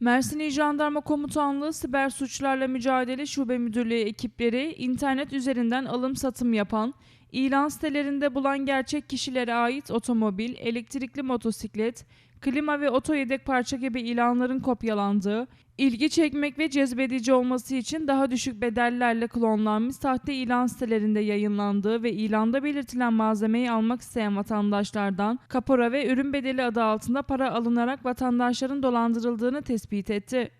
Mersin İl Jandarma Komutanlığı Siber Suçlarla Mücadele Şube Müdürlüğü ekipleri internet üzerinden alım satım yapan, ilan sitelerinde bulan gerçek kişilere ait otomobil, elektrikli motosiklet, klima ve oto yedek parça gibi ilanların kopyalandığı, ilgi çekmek ve cezbedici olması için daha düşük bedellerle klonlanmış sahte ilan sitelerinde yayınlandığı ve ilanda belirtilen malzemeyi almak isteyen vatandaşlardan kapora ve ürün bedeli adı altında para alınarak vatandaşların dolandırıldığını tespit etti.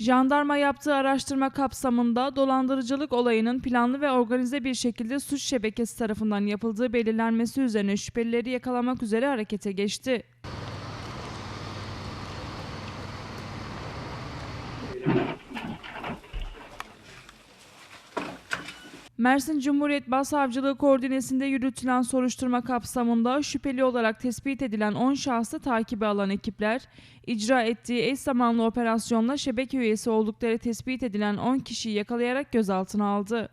Jandarma yaptığı araştırma kapsamında dolandırıcılık olayının planlı ve organize bir şekilde suç şebekesi tarafından yapıldığı belirlenmesi üzerine şüphelileri yakalamak üzere harekete geçti. Mersin Cumhuriyet Başsavcılığı koordinesinde yürütülen soruşturma kapsamında şüpheli olarak tespit edilen 10 şahsı takibe alan ekipler, icra ettiği eş zamanlı operasyonla şebeke üyesi oldukları tespit edilen 10 kişiyi yakalayarak gözaltına aldı.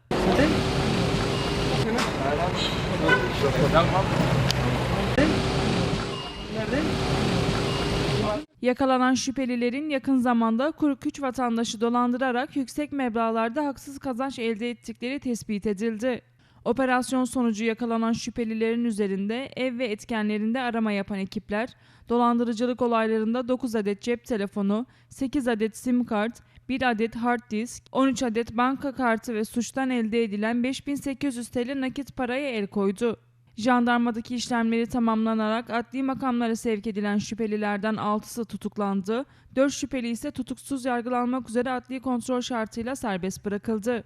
Yakalanan şüphelilerin yakın zamanda 43 vatandaşı dolandırarak yüksek meblağlarda haksız kazanç elde ettikleri tespit edildi. Operasyon sonucu yakalanan şüphelilerin üzerinde ev ve etkenlerinde arama yapan ekipler, dolandırıcılık olaylarında 9 adet cep telefonu, 8 adet sim kart, 1 adet hard disk, 13 adet banka kartı ve suçtan elde edilen 5800 TL nakit paraya el koydu. Jandarmadaki işlemleri tamamlanarak adli makamlara sevk edilen şüphelilerden 6'sı tutuklandı, 4 şüpheli ise tutuksuz yargılanmak üzere adli kontrol şartıyla serbest bırakıldı.